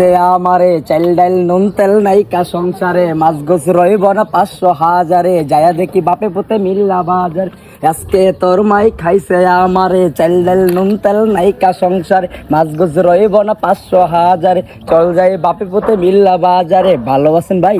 সে আমারে চাইল ডাইল নুন তেল নাইকা সংসারে। মাছ গোছ রইব না পাঁচশো হাজারে। যায়া দেখি বাপে পুতে মিল্লা বাজার। আজকে তোর মাই খাইছে আমারে। চাইল ডাইল নুন তেল নাইকা সংসারে। মাছ গোছ রইব না পাঁচশো হাজারে। চল যাই বাপে পুতে মিল্লা বাজারে। ভালোবাসেন ভাই?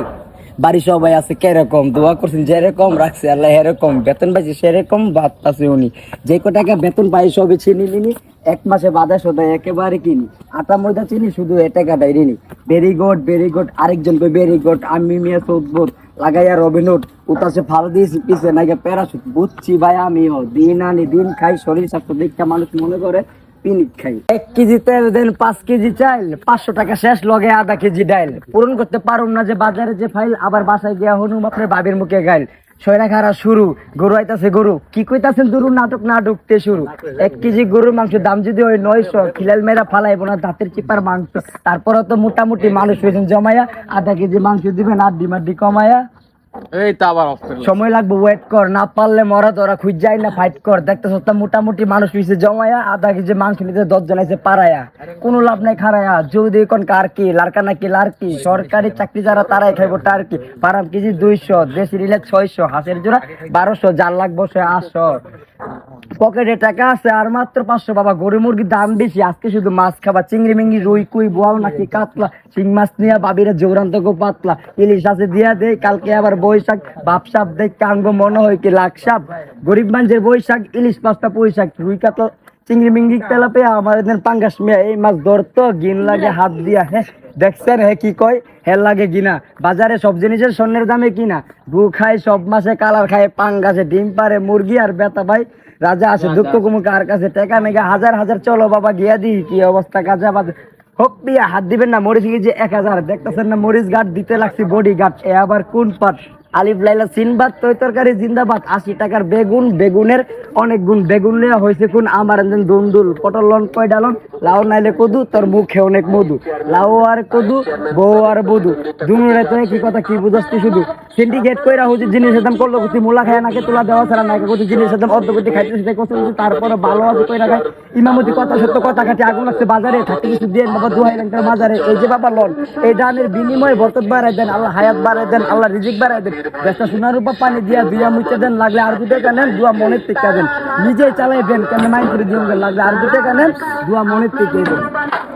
বাড়ি সবাই আছে, কেরকম? দোয়া করছেন, যেরকম রাখছে, আল্লাহ এরকম। বেতন পাইছে, সেরকম বাদ আছে উনি। যে কো টাকা বেতন পাই সবই চিনি নিনি। এক মাসে বাধা সদায় একেবারে কিনি। আটা, ময়দা চিনি, শুধু এ টাকাটাই Rini. Very good very good আরেকজন কই ভেরি গুড আমি মিয়া সৌদবোধ লাগাইয়া রবিনুট উতাসে ফাল দিয়েছি পিছে নাকি প্যারাশুট। বুঝছি ভাই আমিও। দিন আনি, দিন খাই, শরীর স্বাস্থ্য দীক্ষা মানুষ মনে করে পিনিক খাই। এক কেজি তেল দেন, পাঁচ কেজি চাইল পাঁচশো টাকা শেষ, লগে আধা কেজি ডাইল। পূরণ করতে পারুম না যে বাজারে যে ফাইল, আবার বাসায় গিয়া হনুম আপনার বাবির মুখে গাইল। সয়রা খারা শুরু, গরু আইতাছে গরু। কি কইতাছেন দুরু নাটক না ঢুকতে শুরু? এক কেজি গরুর মাংস দাম যদি ওই নয়শো, খিলাল মেরা ফালাইবো না, দাঁতের চিপার মাংস। তারপরে তো মোটামুটি মানুষ হয়েছেন জমায়া আধা কেজি মাংস দিবেন, আড্ডি মাড্ডি কমায়া সময় লাগবে ওয়েট কর। না পারলে মরা, তোরা খুঁজ না ফাইট কর। দেখতে মোটামুটি মানুষ হইছে জমায়া, আধা কেজি মাংস নিতে দশ জন পারায়া কোনো লাভ নাই খারায়া যদি কোন কার কি লারকা নাকি লারকি, সরকারি চাকরি যারা, তারাই খাইবো টার্কি। পারাম কেজি দুইশো, দেশি রিলে ছয়শো, হাঁসের জোড়া বারোশো জাল লাগবো সে আটশো। পকেটে টাকা আছে, আর মাত্র পাঁচশো। বাবা গরু মুরগির দাম বেশি। আজকে শুধু মাছ খাবা। চিংড়ি মিংড়ি রুই, কুই, বোয়াল, নাকি কাতলা? চিং মাছ নিয়ে বাবিরা জোরান্ত গো পাতলা। ইলিশ আছে দিয়া দে কালকে আবার বৈশাখ। বাপসাপ দেখ কাঙ্গো মনে হয় কি লাখ সাপ। গরিব মানুষের বৈশাখ, ইলিশ পাঁচটা পৈশাখ। রুই কাতলা চিংড়ি মিংড়ি তেলা পেয়ে আমার এদিন পাঙ্গাস মেয়ে এই মাছ ধরতো গিন লাগে হাত দিয়া হ্যাঁ দেখছেন হে কি কয়? হে লাগে কিনা বাজারে সব জিনিসের স্বর্ণের দামে কিনা। গু খায় সব মাসে কালার খায় পাঙ্গাসে ডিম পারে মুরগি আর বেতা ভাই রাজা আছে দুঃখ কুমুক আর কাছে টেকা নেগা হাজার হাজার চলো বাবা গিয়া দি কি অবস্থা কাজা বাজে হোক বিয়া হাত দিবেন না মরিচ গিয়ে যে এক হাজার দেখতেছেন না মরিচ গার্ড দিতে লাগছে বডি গার্ড এ আবার কোন পাট? আলিফ লাইলা সিনবাদ তৈ তরকারি, জিন্দাবাদ। আশি টাকার বেগুন, বেগুনের অনেক গুণ বেগুন নেওয়া হয়েছে। কোন আমার দুন্দুল, পটল লন কয় ডালন লাউ নাইলে কদু, তোর মুখে অনেক মধু। লাউ আর কদু, বউ আর বধু। দুনুরে তো কি কথা, কি বুঝাচ্ছি শুধু? সিন্ডিকেট কইরা হচ্ছে জিনিসের দাম করল কুচি মূলা খায় নাকে, তোলা দেওয়া ছাড়া নাকে কুচি জিনিসের দাম অর্ধ কোটি খাইতে সেটা হচ্ছে তারপরে ভালো আছে কইরা খায় ইমামতি কথা, সত্য কথা কাটি আগুন লাগছে বাজারে থাকতে কিছু দিয়ে বাবা দু হাজার বাজারে এই যে বাবা লন, এই দানের বিনিময়ে বরকত বাড়াই দেন, আল্লাহ হায়াত বাড়াই দেন, আল্লাহ রিজিক বাড়াই দেন। ব্যস্ত সোনার উপর পানি দিয়া দুইয়া মুচে দেন, লাগলে আর দুটো কেনেন দুয়া মনের টিকা দেন। নিজে চালাই দেন কেন মাইন করে দিয়ে লাগলে আর দুটো কেনেন দুয়া মনের দেন